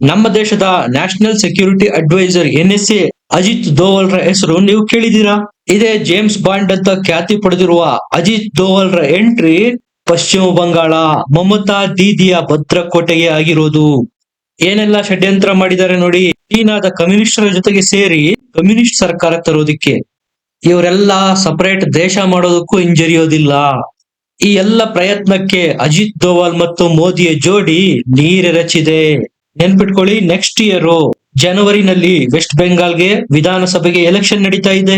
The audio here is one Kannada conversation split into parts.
ನಮ್ಮ ದೇಶದ national security advisor N S A Ajit ದೋವಲ್ರ ಹೆಸರು ನೀವು ಕೇಳಿದೀರಾ ಇದೇ ಜೇಮ್ಸ್ ಬಾಂಡ್ ಅಂತ ಖ್ಯಾತಿ ಪಡೆದಿರುವ ಅಜಿತ್ ದೋವಲ್ರ ಎಂಟ್ರಿ ಪಶ್ಚಿಮ ಬಂಗಾಳ ಮಮತಾ ದೀದಿಯ ಭದ್ರಕೋಟೆಗೆ ಆಗಿರೋದು. ಏನೆಲ್ಲ ಷಡ್ಯಂತ್ರ ಮಾಡಿದ್ದಾರೆ ನೋಡಿ, ಚೀನಾದ ಕಮ್ಯುನಿಸ್ಟರ ಜೊತೆಗೆ ಸೇರಿ ಕಮ್ಯುನಿಸ್ಟ್ ಸರ್ಕಾರ ತರೋದಿಕ್ಕೆ. ಇವರೆಲ್ಲ ಸಪರೇಟ್ ದೇಶ ಮಾಡೋದಕ್ಕೂ ಹಿಂಜರಿಯೋದಿಲ್ಲ. ಈ ಎಲ್ಲ ಪ್ರಯತ್ನಕ್ಕೆ ಅಜಿತ್ ದೋವಲ್ ಮತ್ತು ಮೋದಿಯ ಜೋಡಿ ನೀರೆರಚಿದೆ. ನೆನ್ಪಿಟ್ಕೊಳ್ಳಿ ನೆಕ್ಸ್ಟ್ ಇಯರ್ ಜನವರಿನಲ್ಲಿ ವೆಸ್ಟ್ ಬೆಂಗಾಲ್ಗೆ ವಿಧಾನಸಭೆಗೆ ಎಲೆಕ್ಷನ್ ನಡೀತಾ ಇದೆ.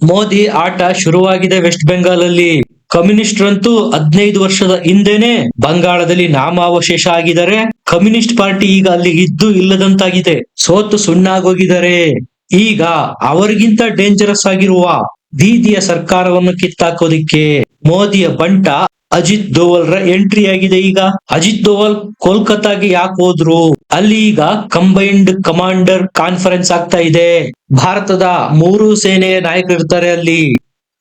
ಮೋದಿ ಆಟ ಶುರುವಾಗಿದೆ ವೆಸ್ಟ್ ಬೆಂಗಾಲ್ ಅಲ್ಲಿ ಕಮ್ಯುನಿಸ್ಟ್ರಂತೂ ಹದಿನೈದು ವರ್ಷದ ಹಿಂದೆನೆ ಬಂಗಾಳದಲ್ಲಿ ನಾಮಾವಶೇಷ ಆಗಿದ್ದಾರೆ. ಕಮ್ಯುನಿಸ್ಟ್ ಪಾರ್ಟಿ ಈಗ ಅಲ್ಲಿ ಇದ್ದು ಇಲ್ಲದಂತಾಗಿದೆ. ಸೋತು ಸುಣ್ಣಾಗೋಗಿದ್ದಾರೆ. ಈಗ ಅವರಿಗಿಂತ ಡೇಂಜರಸ್ ಆಗಿರುವ ಬೀದಿಯ ಸರ್ಕಾರವನ್ನು ಕಿತ್ತಾಕೋದಿಕ್ಕೆ ಮೋದಿಯ ಬಂಟ ಅಜಿತ್ ದೋವಲ್ರ ಎಂಟ್ರಿ ಆಗಿದೆ ಈಗ. ಅಜಿತ್ ದೋವಲ್ ಕೋಲ್ಕತ್ತಾಗೆ ಯಾಕೆ ಹೋದ್ರು? ಅಲ್ಲಿ ಈಗ ಕಂಬೈನ್ಡ್ ಕಮಾಂಡರ್ ಕಾನ್ಫರೆನ್ಸ್ ಆಗ್ತಾ ಇದೆ. ಭಾರತದ ಮೂರು ಸೇನೆಯ ನಾಯಕರು ಇರ್ತಾರೆ ಅಲ್ಲಿ.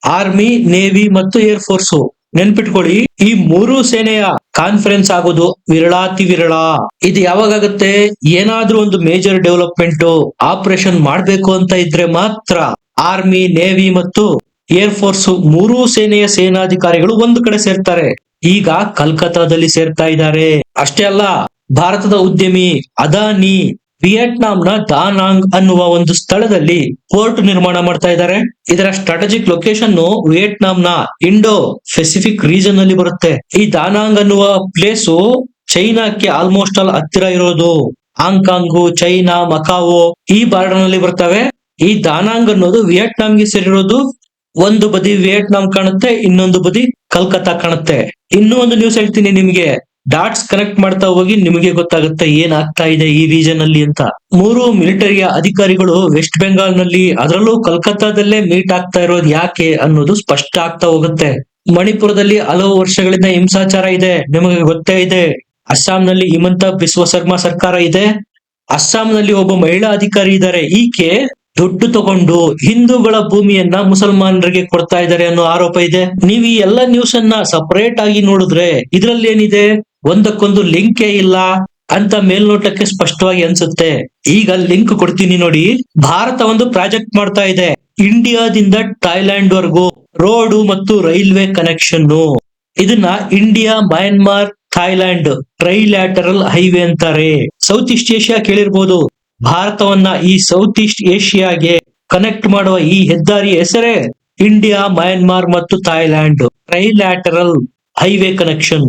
ಆರ್ಮಿ ನೇವಿ ಮತ್ತು ಏರ್ ಫೋರ್ಸ್ ನೆನ್ಪಿಟ್ಕೊಳ್ಳಿ, ಈ ಮೂರು ಸೇನೆಯ ಕಾನ್ಫರೆನ್ಸ್ ಆಗೋದು ವಿರಳಾತಿ ವಿರಳ ಇದು ಯಾವಾಗತ್ತೆ ಏನಾದ್ರೂ ಒಂದು ಮೇಜರ್ ಡೆವಲಪ್ಮೆಂಟ್ ಆಪರೇಷನ್ ಮಾಡ್ಬೇಕು ಅಂತ ಇದ್ರೆ ಮಾತ್ರ ಆರ್ಮಿ ನೇವಿ ಮತ್ತು ಏರ್ ಫೋರ್ಸ್ ಮೂರೂ ಸೇನೆಯ ಸೇನಾಧಿಕಾರಿಗಳು ಒಂದು ಕಡೆ ಸೇರ್ತಾರೆ. ಈಗ ಕಲ್ಕತ್ತಾದಲ್ಲಿ ಸೇರ್ತಾ ಇದ್ದಾರೆ. ಅಷ್ಟೇ ಅಲ್ಲ, ಭಾರತದ ಉದ್ಯಮಿ ಅದಾನಿ ವಿಯೆಟ್ನಾಂನ ದಾನಾಂಗ್ ಅನ್ನುವ ಒಂದು ಸ್ಥಳದಲ್ಲಿ ಪೋರ್ಟ್ ನಿರ್ಮಾಣ ಮಾಡ್ತಾ ಇದ್ದಾರೆ. ಇದರ ಸ್ಟ್ರಾಟಜಿಕ್ ಲೊಕೇಶನ್ ವಿಯೆಟ್ನಾಂನ ಇಂಡೋ ಪೆಸಿಫಿಕ್ ರೀಜನ್ ಅಲ್ಲಿ ಬರುತ್ತೆ. ಈ ದಾನಾಂಗ್ ಅನ್ನುವ ಪ್ಲೇಸ್ ಚೈನಾಕ್ಕೆ ಆಲ್ಮೋಸ್ಟ್ ಆಲ್ ಹತ್ತಿರ ಇರೋದು. ಹಾಂಗ್ಕಾಂಗು, ಚೈನಾ, ಮಕಾವೋ ಈ ಬಾರ್ಡರ್ನಲ್ಲಿ ಬರ್ತವೆ. ಈ ದಾನಾಂಗ್ ಅನ್ನೋದು ವಿಯೆಟ್ನಾಂಗೆ ಸೇರಿರೋದು ಒಂದು ಬದಿ ವಿಯೆಟ್ನಾಂ ಕಾಣುತ್ತೆ, ಇನ್ನೊಂದು ಬದಿ ಕಲ್ಕತ್ತಾ ಕಾಣುತ್ತೆ. ಇನ್ನೂ ಒಂದು ನ್ಯೂಸ್ ಹೇಳ್ತೀನಿ ನಿಮ್ಗೆ. ಡಾಟ್ಸ್ ಕನೆಕ್ಟ್ ಮಾಡ್ತಾ ಹೋಗಿ ನಿಮಗೆ ಗೊತ್ತಾಗುತ್ತೆ ಏನ್ ಆಗ್ತಾ ಇದೆ ಈ ರೀಜನ್ ಅಲ್ಲಿ ಅಂತ. ಮೂರು ಮಿಲಿಟರಿಯ ಅಧಿಕಾರಿಗಳು ವೆಸ್ಟ್ ಬೆಂಗಾಲ್ನಲ್ಲಿ ಅದರಲ್ಲೂ ಕಲ್ಕತ್ತಾದಲ್ಲೇ ಮೀಟ್ ಆಗ್ತಾ ಇರೋದು ಯಾಕೆ ಅನ್ನೋದು ಸ್ಪಷ್ಟ ಆಗ್ತಾ ಹೋಗುತ್ತೆ. ಮಣಿಪುರದಲ್ಲಿ ಹಲವು ವರ್ಷಗಳಿಂದ ಹಿಂಸಾಚಾರ ಇದೆ, ನಿಮಗೆ ಗೊತ್ತೇ ಇದೆ. ಅಸ್ಸಾಂನಲ್ಲಿ ಹಿಮಂತ ಬಿಸ್ವ ಸರ್ಕಾರ ಇದೆ. ಅಸ್ಸಾಂನಲ್ಲಿ ಒಬ್ಬ ಮಹಿಳಾ ಅಧಿಕಾರಿ ಇದ್ದಾರೆ. ಈಕೆ ದುಡ್ಡು ತಗೊಂಡು ಹಿಂದೂಗಳ ಭೂಮಿಯನ್ನ ಮುಸಲ್ಮಾನರಿಗೆ ಕೊಡ್ತಾ ಇದ್ದಾರೆ ಅನ್ನೋ ಆರೋಪ ಇದೆ. ನೀವು ಈ ಎಲ್ಲ ನ್ಯೂಸ್ ಅನ್ನ ಸಪರೇಟ್ ಆಗಿ ನೋಡಿದ್ರೆ ಇದ್ರಲ್ಲಿ ಏನಿದೆ? ಒಂದಕ್ಕೊಂದು ಲಿಂಕೇ ಇಲ್ಲ ಅಂತ ಮೇಲ್ನೋಟಕ್ಕೆ ಸ್ಪಷ್ಟವಾಗಿ ಅನ್ಸುತ್ತೆ. ಈಗ ಲಿಂಕ್ ಕೊಡ್ತೀನಿ ನೋಡಿ. ಭಾರತ ಒಂದು ಪ್ರಾಜೆಕ್ಟ್ ಮಾಡ್ತಾ ಇದೆ. ಇಂಡಿಯಾದಿಂದ ಥೈಲ್ಯಾಂಡ್ ವರ್ಗೂ ರೋಡು ಮತ್ತು ರೈಲ್ವೆ ಕನೆಕ್ಷನ್ ಇದನ್ನ India, Myanmar Thailand trilateral highway ಅಂತಾರೆ. ಸೌತ್ ಈಸ್ಟ್ ಏಷ್ಯಾ ಕೇಳಿರ್ಬೋದು. ಭಾರತವನ್ನ ಈ ಸೌತ್ ಈಸ್ಟ್ ಏಷ್ಯಾಗೆ ಕನೆಕ್ಟ್ ಮಾಡುವ ಈ ಹೆದ್ದಾರಿ ಹೆಸರೇ ಇಂಡಿಯಾ ಮಯನ್ಮಾರ್ ಮತ್ತು ಥೈಲ್ಯಾಂಡ್ ಟ್ರೈಲ್ಯಾಟರಲ್ ಹೈವೇ ಕನೆಕ್ಷನ್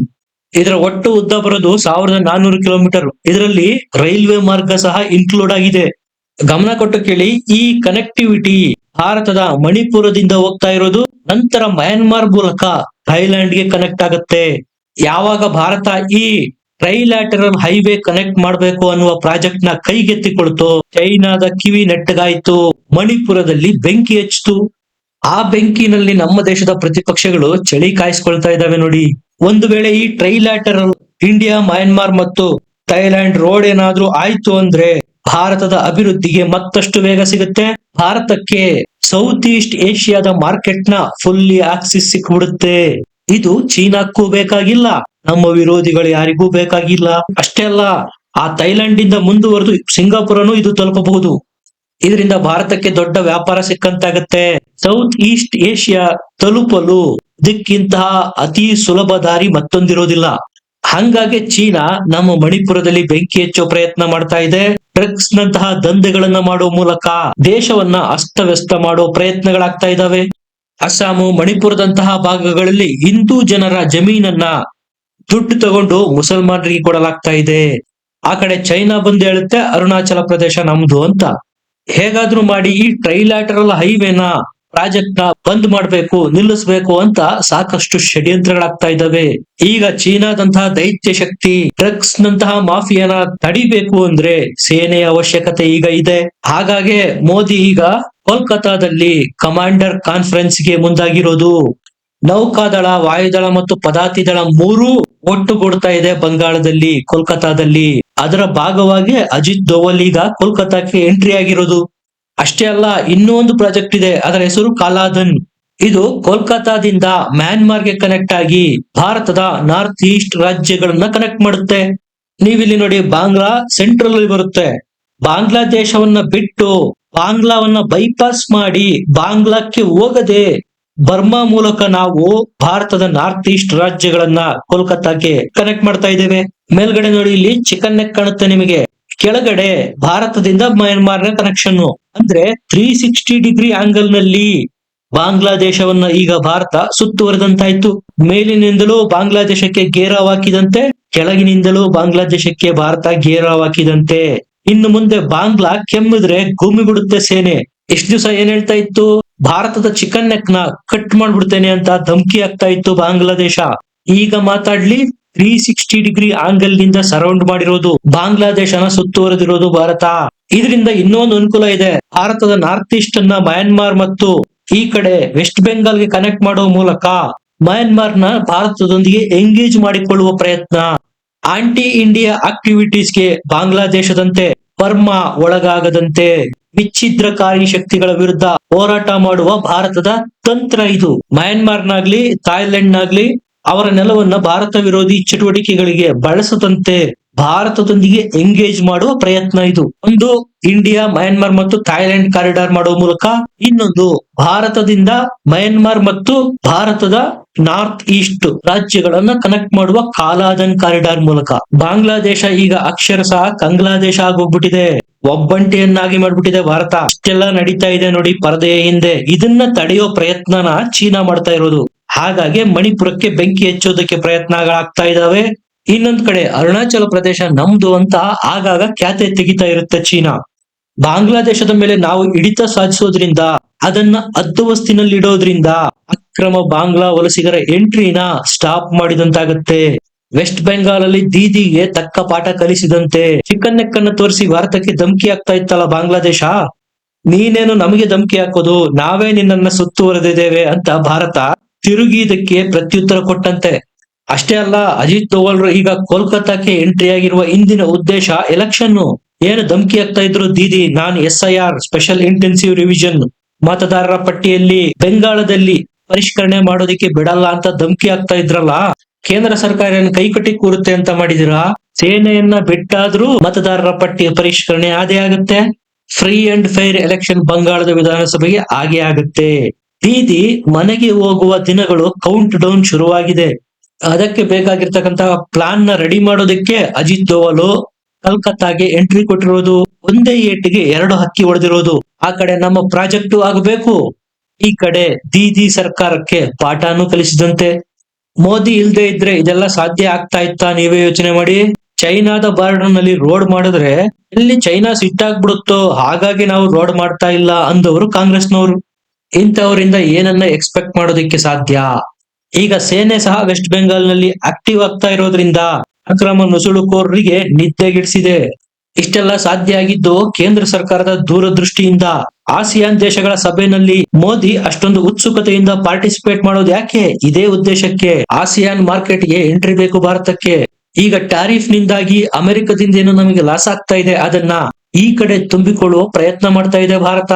ಇದರ ಒಟ್ಟು ಉದ್ದ ಬರೋದು ಸಾವಿರದ ನಾನ್ನೂರು ಕಿಲೋಮೀಟರ್. ಇದರಲ್ಲಿ ರೈಲ್ವೆ ಮಾರ್ಗ ಸಹ ಇನ್ಕ್ಲೂಡ್ ಆಗಿದೆ. ಗಮನ ಕೊಟ್ಟು ಕೇಳಿ, ಈ ಕನೆಕ್ಟಿವಿಟಿ ಭಾರತದ ಮಣಿಪುರದಿಂದ ಹೋಗ್ತಾ ಇರೋದು ನಂತರ ಮಯನ್ಮಾರ್ ಮೂಲಕ ಥೈಲ್ಯಾಂಡ್ಗೆ ಕನೆಕ್ಟ್ ಆಗುತ್ತೆ. ಯಾವಾಗ ಭಾರತ ಈ ಟ್ರೈಲ್ಯಾಟರಲ್ ಹೈವೇ ಕನೆಕ್ಟ್ ಮಾಡಬೇಕು ಅನ್ನುವ ಪ್ರಾಜೆಕ್ಟ್ನ ಕೈಗೆತ್ತಿಕೊಳ್ತು. ಚೈನಾದ ಕಿವಿ ನೆಟ್ಟಗಾಯ್ತು. ಮಣಿಪುರದಲ್ಲಿ ಬೆಂಕಿ ಹಚ್ಚಿತು ಆ ಬೆಂಕಿನಲ್ಲಿ ನಮ್ಮ ದೇಶದ ಪ್ರತಿಪಕ್ಷಗಳು ಚಳಿ ಕಾಯಿಸ್ಕೊಳ್ತಾ ಇದ್ದಾವೆ ನೋಡಿ. ಒಂದು ವೇಳೆ ಈ ಟ್ರೈಲ್ಯಾಟರಲ್ ಇಂಡಿಯಾ ಮಯನ್ಮಾರ್ ಮತ್ತು ಥೈಲ್ಯಾಂಡ್ ರೋಡ್ ಏನಾದ್ರೂ ಆಯ್ತು ಅಂದ್ರೆ ಭಾರತದ ಅಭಿವೃದ್ಧಿಗೆ ಮತ್ತಷ್ಟು ವೇಗ ಸಿಗುತ್ತೆ. ಭಾರತಕ್ಕೆ ಸೌತ್ ಈಸ್ಟ್ ಏಷ್ಯಾದ ಮಾರ್ಕೆಟ್ನ ಫುಲ್ಲಿ ಆಕ್ಸಿಸ್ ಸಿಕ್ಬಿಡುತ್ತೆ. ಇದು ಚೀನಾಕ್ಕೂ ಬೇಕಾಗಿಲ್ಲ, ನಮ್ಮ ವಿರೋಧಿಗಳು ಯಾರಿಗೂ ಬೇಕಾಗಿಲ್ಲ. ಅಷ್ಟೇ ಅಲ್ಲ, ಆ ಥೈಲ್ಯಾಂಡ್ ಇಂದ ಮುಂದುವರೆದು ಸಿಂಗಾಪುರನು ಇದು ತಲುಪಬಹುದು. ಇದರಿಂದ ಭಾರತಕ್ಕೆ ದೊಡ್ಡ ವ್ಯಾಪಾರ ಸಿಕ್ಕಂತಾಗತ್ತೆ. ಸೌತ್ ಈಸ್ಟ್ ಏಷ್ಯಾ ತಲುಪಲು ಇದಕ್ಕಿಂತಹ ಅತಿ ಸುಲಭ ದಾರಿ ಮತ್ತೊಂದಿರೋದಿಲ್ಲ. ಹಂಗಾಗಿ ಚೀನಾ ನಮ್ಮ ಮಣಿಪುರದಲ್ಲಿ ಬೆಂಕಿ ಹಚ್ಚೋ ಪ್ರಯತ್ನ ಮಾಡ್ತಾ ಇದೆ. ಡ್ರಗ್ಸ್ ನಂತಹ ದಂಧೆಗಳನ್ನ ಮಾಡುವ ಮೂಲಕ ದೇಶವನ್ನ ಅಸ್ತವ್ಯಸ್ತ ಮಾಡೋ ಪ್ರಯತ್ನಗಳಾಗ್ತಾ ಇದಾವೆ. ಅಸ್ಸಾಮು, ಮಣಿಪುರದಂತಹ ಭಾಗಗಳಲ್ಲಿ ಹಿಂದೂ ಜನರ ಜಮೀನನ್ನ ದುಡ್ಡು ತಗೊಂಡು ಮುಸಲ್ಮಾನರಿಗೆ ಕೊಡಲಾಗ್ತಾ ಇದೆ. ಆ ಕಡೆ ಚೈನಾ ಬಂದು ಹೇಳುತ್ತೆ, ಅರುಣಾಚಲ ಪ್ರದೇಶ ನಮ್ದು ಅಂತ. ಹೇಗಾದ್ರೂ ಮಾಡಿ ಈ ಟ್ರೈಲ್ಯಾಟರಲ್ ಹೈವೇನ ಪ್ರಾಜೆಕ್ಟ್ನ ಬಂದ್ ಮಾಡಬೇಕು, ನಿಲ್ಲಿಸಬೇಕು ಅಂತ ಸಾಕಷ್ಟು ಷಡ್ಯಂತ್ರಗಳಾಗ್ತಾ ಇದ್ದಾವೆ. ಈಗ ಚೀನಾದಂತಹ ದೈತ್ಯ ಶಕ್ತಿ ಡ್ರಗ್ಸ್ ನಂತಹ ಮಾಫಿಯಾನ ತಡಿಬೇಕು ಅಂದ್ರೆ ಸೇನೆಯ ಅವಶ್ಯಕತೆ ಈಗ ಇದೆ. ಹಾಗಾಗಿ ಮೋದಿ ಈಗ ಕೋಲ್ಕತ್ತಾದಲ್ಲಿ ಕಮಾಂಡರ್ ಕಾನ್ಫರೆನ್ಸ್ಗೆ ಮುಂದಾಗಿರೋದು. ನೌಕಾದಳ, ವಾಯುದಳ ಮತ್ತು ಪದಾತಿ ದಳ ಮೂರೂ ಒಟ್ಟುಗೂಡ್ತಾ ಇದೆ ಬಂಗಾಳದಲ್ಲಿ, ಕೋಲ್ಕತ್ತಾದಲ್ಲಿ. ಅದರ ಭಾಗವಾಗಿ ಅಜಿತ್ ದೋವಲ್ ಈಗ ಕೋಲ್ಕತ್ತಾಕ್ಕೆ ಎಂಟ್ರಿ ಆಗಿರೋದು. ಅಷ್ಟೇ ಅಲ್ಲ, ಇನ್ನೂ ಒಂದು ಪ್ರಾಜೆಕ್ಟ್ ಇದೆ, ಅದರ ಹೆಸರು ಕಾಲಾದನ್ ಇದು ಕೋಲ್ಕತ್ತಾದಿಂದ ಮ್ಯಾನ್ಮಾರ್ಗೆ ಕನೆಕ್ಟ್ ಆಗಿ ಭಾರತದ ನಾರ್ತ್ ಈಸ್ಟ್ ರಾಜ್ಯಗಳನ್ನ ಕನೆಕ್ಟ್ ಮಾಡುತ್ತೆ. ನೀವಿಲ್ಲಿ ನೋಡಿ ಬಾಂಗ್ಲಾ ಸೆಂಟ್ರಲ್ ಅಲ್ಲಿ ಬರುತ್ತೆ. ಬಾಂಗ್ಲಾದೇಶವನ್ನ ಬಿಟ್ಟು ಬಾಂಗ್ಲಾವನ್ನ ಬೈಪಾಸ್ ಮಾಡಿ ಬಾಂಗ್ಲಾಕ್ಕೆ ಹೋಗದೆ ಬರ್ಮಾ ಮೂಲಕ ನಾವು ಭಾರತದ ನಾರ್ತ್ ಈಸ್ಟ್ ರಾಜ್ಯಗಳನ್ನ ಕೋಲ್ಕತ್ತಾಕ್ಕೆ ಕನೆಕ್ಟ್ ಮಾಡ್ತಾ ಇದ್ದೇವೆ. ಮೇಲ್ಗಡೆ ನೋಡಿ, ಇಲ್ಲಿ ಚಿಕನ್ ನೆಕ್ ಕಾಣುತ್ತೆ ನಿಮಗೆ. ಕೆಳಗಡೆ ಭಾರತದಿಂದ ಮಯನ್ಮಾರ್ನ ಕನೆಕ್ಷನ್ ಅಂದ್ರೆ ತ್ರೀ ಸಿಕ್ಸ್ಟಿ ಡಿಗ್ರಿ ಆಂಗಲ್ನಲ್ಲಿ ಬಾಂಗ್ಲಾದೇಶವನ್ನ ಈಗ ಭಾರತ ಸುತ್ತುವರೆದಂತಾಯ್ತು. ಮೇಲಿನಿಂದಲೂ ಬಾಂಗ್ಲಾದೇಶಕ್ಕೆ ಗೇರಾವ್ ಹಾಕಿದಂತೆ ಕೆಳಗಿನಿಂದಲೂ ಬಾಂಗ್ಲಾದೇಶಕ್ಕೆ ಭಾರತ ಗೇರಾವ್ ಹಾಕಿದಂತೆ ಇನ್ನು ಮುಂದೆ ಬಾಂಗ್ಲಾ ಕೆಮ್ಮಿದ್ರೆ ಗುಮ್ಮಿ ಬಿಡುತ್ತೆ ಸೇನೆ. ಎಷ್ಟು ದಿವಸ ಏನ್ ಹೇಳ್ತಾ ಇತ್ತು? ಭಾರತದ ಚಿಕನ್ ನೆಕ್ನ ಕಟ್ ಮಾಡ್ಬಿಡ್ತೇನೆ ಅಂತ ಧಮಕಿ ಆಗ್ತಾ ಇತ್ತು ಬಾಂಗ್ಲಾದೇಶ. ಈಗ ಮಾತಾಡ್ಲಿ ತ್ರೀ ಸಿಕ್ಸ್ಟಿ ಡಿಗ್ರಿ ಆಂಗಲ್ನಿಂದ ಸರೌಂಡ್ ಮಾಡಿರೋದು ಬಾಂಗ್ಲಾದೇಶನ ಸುತ್ತುವರೆದಿರೋದು ಭಾರತ. ಇದರಿಂದ ಇನ್ನೊಂದು ಅನುಕೂಲ ಇದೆ. ಭಾರತದ ನಾರ್ತ್ ಈಸ್ಟ್ ಅನ್ನ ಮಯನ್ಮಾರ್ ಮತ್ತು ಈ ಕಡೆ ವೆಸ್ಟ್ ಬೆಂಗಾಲ್ಗೆ ಕನೆಕ್ಟ್ ಮಾಡುವ ಮೂಲಕ ಮಯನ್ಮಾರ್ನ ಭಾರತದೊಂದಿಗೆ ಎಂಗೇಜ್ ಮಾಡಿಕೊಳ್ಳುವ ಪ್ರಯತ್ನ. ಆಂಟಿ ಇಂಡಿಯಾ ಆಕ್ಟಿವಿಟೀಸ್ಗೆ ಬಾಂಗ್ಲಾದೇಶದಂತೆ ಬರ್ಮಾ ಒಳಗಾಗದಂತೆ ವಿಚ್ಛಿದ್ರಕಾರಿ ಶಕ್ತಿಗಳ ವಿರುದ್ಧ ಹೋರಾಟ ಮಾಡುವ ಭಾರತದ ತಂತ್ರ ಇದು. ಮಯನ್ಮಾರ್ನಾಗ್ಲಿ ಥಾಯ್ಲೆಂಡ್ನಾಗ್ಲಿ ಅವರ ನೆಲವನ್ನ ಭಾರತ ವಿರೋಧಿ ಚಟುವಟಿಕೆಗಳಿಗೆ ಬಳಸದಂತೆ ಭಾರತದೊಂದಿಗೆ ಎಂಗೇಜ್ ಮಾಡುವ ಪ್ರಯತ್ನ ಇದು. ಒಂದು ಇಂಡಿಯಾ, ಮಯನ್ಮಾರ್ ಮತ್ತು ಥಾಯ್ಲೆಂಡ್ ಕಾರಿಡಾರ್ ಮಾಡುವ ಮೂಲಕ ಇನ್ನೊಂದು ಭಾರತದಿಂದ ಮಯನ್ಮಾರ್ ಮತ್ತು ಭಾರತದ ನಾರ್ತ್ ಈಸ್ಟ್ ರಾಜ್ಯಗಳನ್ನ ಕನೆಕ್ಟ್ ಮಾಡುವ ಕಾಲಾದನ್ ಕಾರಿಡಾರ್ ಮೂಲಕ. ಬಾಂಗ್ಲಾದೇಶ ಈಗ ಅಕ್ಷರಶಃ ಕಂಗ್ಲಾದೇಶ ಆಗೋಗ್ಬಿಟ್ಟಿದೆ. ಒಬ್ಬಂಟಿಯನ್ನಾಗಿ ಮಾಡ್ಬಿಟ್ಟಿದೆ ಭಾರತ. ಇಷ್ಟೆಲ್ಲ ನಡೀತಾ ಇದೆ ನೋಡಿ ಪರದೆಯ ಹಿಂದೆ. ಇದನ್ನ ತಡೆಯೋ ಪ್ರಯತ್ನನ ಚೀನಾ ಮಾಡ್ತಾ ಇರೋದು. ಹಾಗಾಗಿ ಮಣಿಪುರಕ್ಕೆ ಬೆಂಕಿ ಹಚ್ಚೋದಕ್ಕೆ ಪ್ರಯತ್ನಗಳಾಗ್ತಾ ಇದಾವೆ ಇನ್ನೊಂದ್ ಕಡೆ ಅರುಣಾಚಲ ಪ್ರದೇಶ ನಮ್ದು ಅಂತ ಆಗಾಗ ಖ್ಯಾತೆ ತೆಗಿತಾ ಇರುತ್ತೆ ಚೀನಾ. ಬಾಂಗ್ಲಾದೇಶದ ಮೇಲೆ ನಾವು ಹಿಡಿತ ಸಾಧಿಸೋದ್ರಿಂದ, ಅದನ್ನ ಅದ್ದವಸ್ತಿನಲ್ಲಿ ಇಡೋದ್ರಿಂದ ಅಕ್ರಮ ಬಾಂಗ್ಲಾ ವಲಸಿಗರ ಎಂಟ್ರಿನ ಸ್ಟಾಪ್ ಮಾಡಿದಂತಾಗತ್ತೆ. ವೆಸ್ಟ್ ಬೆಂಗಾಲ್ ಅಲ್ಲಿ ದೀದಿಗೆ ತಕ್ಕ ಪಾಠ ಕಲಿಸಿದಂತೆ ಚಿಕನ್ ನೆಕ್ಕನ್ನ ತೋರಿಸಿ ಭಾರತಕ್ಕೆ ಧಮಕಿ ಆಗ್ತಾ ಇತ್ತಲ್ಲ ಬಾಂಗ್ಲಾದೇಶ? ನೀನೇನು ನಮಗೆ ಧಮಕಿ ಹಾಕೋದು, ನಾವೇ ನಿನ್ನನ್ನ ಸುತ್ತುವರೆದಿದ್ದೇವೆ ಅಂತ ಭಾರತ ತಿರುಗಿ ಇದಕ್ಕೆ ಪ್ರತ್ಯುತ್ತರ ಕೊಟ್ಟಂತೆ. ಅಷ್ಟೇ ಅಲ್ಲ, ಅಜಿತ್ ದೋವಲ್ರು ಈಗ ಕೋಲ್ಕತ್ತಾಕ್ಕೆ ಎಂಟ್ರಿ ಆಗಿರುವ ಇಂದಿನ ಉದ್ದೇಶ ಎಲೆಕ್ಷನ್ ಏನು ಧಮಕಿ ಆಗ್ತಾ ಇದ್ರು ದೀದಿ, ನಾನ್ S I R special intensive revision ಮತದಾರರ ಪಟ್ಟಿಯಲ್ಲಿ ಬೆಂಗಾಳದಲ್ಲಿ ಪರಿಷ್ಕರಣೆ ಮಾಡೋದಿಕ್ಕೆ ಬಿಡಲ್ಲ ಅಂತ ಧಮಕಿ ಆಗ್ತಾ ಇದ್ರಲ್ಲ. ಕೇಂದ್ರ ಸರ್ಕಾರ ಕೈಕಟ್ಟಿ ಕೂರುತ್ತೆ ಅಂತ ಮಾಡಿದಿರಾ? ಸೇನೆಯನ್ನ ಬಿಟ್ಟಾದ್ರೂ ಮತದಾರರ ಪಟ್ಟಿ ಪರಿಷ್ಕರಣೆ ಆದೇ ಆಗುತ್ತೆ. ಫ್ರೀ ಅಂಡ್ ಫೈರ್ ಎಲೆಕ್ಷನ್ ಬಂಗಾಳದ ವಿಧಾನಸಭೆಗೆ ಆಗೇ ಆಗುತ್ತೆ. ದೀದಿ ಮನೆಗೆ ಹೋಗುವ ದಿನಗಳು ಕೌಂಟ್ ಡೌನ್ ಶುರುವಾಗಿದೆ. ಅದಕ್ಕೆ ಬೇಕಾಗಿರ್ತಕ್ಕಂತಹ ಪ್ಲಾನ್ನ ರೆಡಿ ಮಾಡೋದಕ್ಕೆ ಅಜಿತ್ ದೋವಲು ಕಲ್ಕತ್ತಾಗೆ ಎಂಟ್ರಿ ಕೊಟ್ಟಿರೋದು. ಒಂದೇ ಏಟಿಗೆ ಎರಡು ಹಕ್ಕಿ ಹೊಡೆದಿರೋದು. ಆ ಕಡೆ ನಮ್ಮ ಪ್ರಾಜೆಕ್ಟ್ ಆಗಬೇಕು. ಈ ಕಡೆ ದೀದಿ ಸರ್ಕಾರಕ್ಕೆ ಪಾಠಾನು ಕಲಿಸಿದಂತೆ. ಮೋದಿ ಇಲ್ದೇ ಇದ್ರೆ ಇದೆಲ್ಲ ಸಾಧ್ಯ ಆಗ್ತಾ ಇತ್ತಾ ನೀವೇ ಯೋಚನೆ ಮಾಡಿ. ಚೈನಾದ ಬಾರ್ಡರ್ನಲ್ಲಿ ರೋಡ್ ಮಾಡಿದ್ರೆ ಎಲ್ಲಿ ಚೈನಾ ಸಿಟ್ಟಾಗ್ಬಿಡುತ್ತೋ ಹಾಗಾಗಿ ನಾವು ರೋಡ್ ಮಾಡ್ತಾ ಇಲ್ಲ ಅಂದವರು ಕಾಂಗ್ರೆಸ್ನವರು. ಇಂಥವರಿಂದ ಏನನ್ನ ಎಕ್ಸ್ಪೆಕ್ಟ್ ಮಾಡೋದಕ್ಕೆ ಸಾಧ್ಯ? ಈಗ ಸೇನೆ ಸಹ ವೆಸ್ಟ್ ಬೆಂಗಾಲ್ನಲ್ಲಿ ಆಕ್ಟಿವ್ ಆಗ್ತಾ ಇರೋದ್ರಿಂದ ಅಕ್ರಮ ನುಸುಳುಕೋರರಿಗೆ ನಿದ್ದೆಗಿಡಿಸಿದೆ. ಇಷ್ಟೆಲ್ಲ ಸಾಧ್ಯ ಆಗಿದ್ದು ಕೇಂದ್ರ ಸರ್ಕಾರದ ದೂರದೃಷ್ಟಿಯಿಂದ ಆಸಿಯಾನ್ ದೇಶಗಳ ಸಭೆಯಲ್ಲಿ ಮೋದಿ ಅಷ್ಟೊಂದು ಉತ್ಸುಕತೆಯಿಂದ ಪಾರ್ಟಿಸಿಪೇಟ್ ಮಾಡೋದು ಯಾಕೆ? ಇದೇ ಉದ್ದೇಶಕ್ಕೆ ಆಸಿಯಾನ್ ಮಾರ್ಕೆಟ್ಗೆ ಎಂಟ್ರಿ ಬೇಕು ಭಾರತಕ್ಕೆ. ಈಗ ಟ್ಯಾರಿಫ್ ನಿಂದಾಗಿ ಅಮೆರಿಕದಿಂದ ಏನು ನಮಗೆ ಲಾಸ್ ಆಗ್ತಾ ಇದೆ. ಅದನ್ನ ಈ ಕಡೆ ತುಂಬಿಕೊಳ್ಳುವ ಪ್ರಯತ್ನ ಮಾಡ್ತಾ ಇದೆ ಭಾರತ.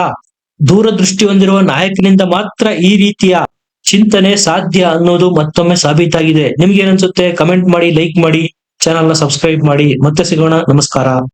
ದೂರದೃಷ್ಟಿ ಹೊಂದಿರುವ ನಾಯಕನಿಂದ ಮಾತ್ರ ಈ ರೀತಿಯ ಚಿಂತನೆ ಸಾಧ್ಯ ಅನ್ನೋದು ಮತ್ತೊಮ್ಮೆ ಸಾಬೀತಾಗಿದೆ. ನಿಮ್ಗೆ ಏನನ್ಸುತ್ತೆ ಕಮೆಂಟ್ ಮಾಡಿ ಲೈಕ್ ಮಾಡಿ ಚಾನಲ್ನ ಸಬ್ಸ್ಕ್ರೈಬ್ ಮಾಡಿ. ಮತ್ತೆ ಸಿಗೋಣ. ನಮಸ್ಕಾರ.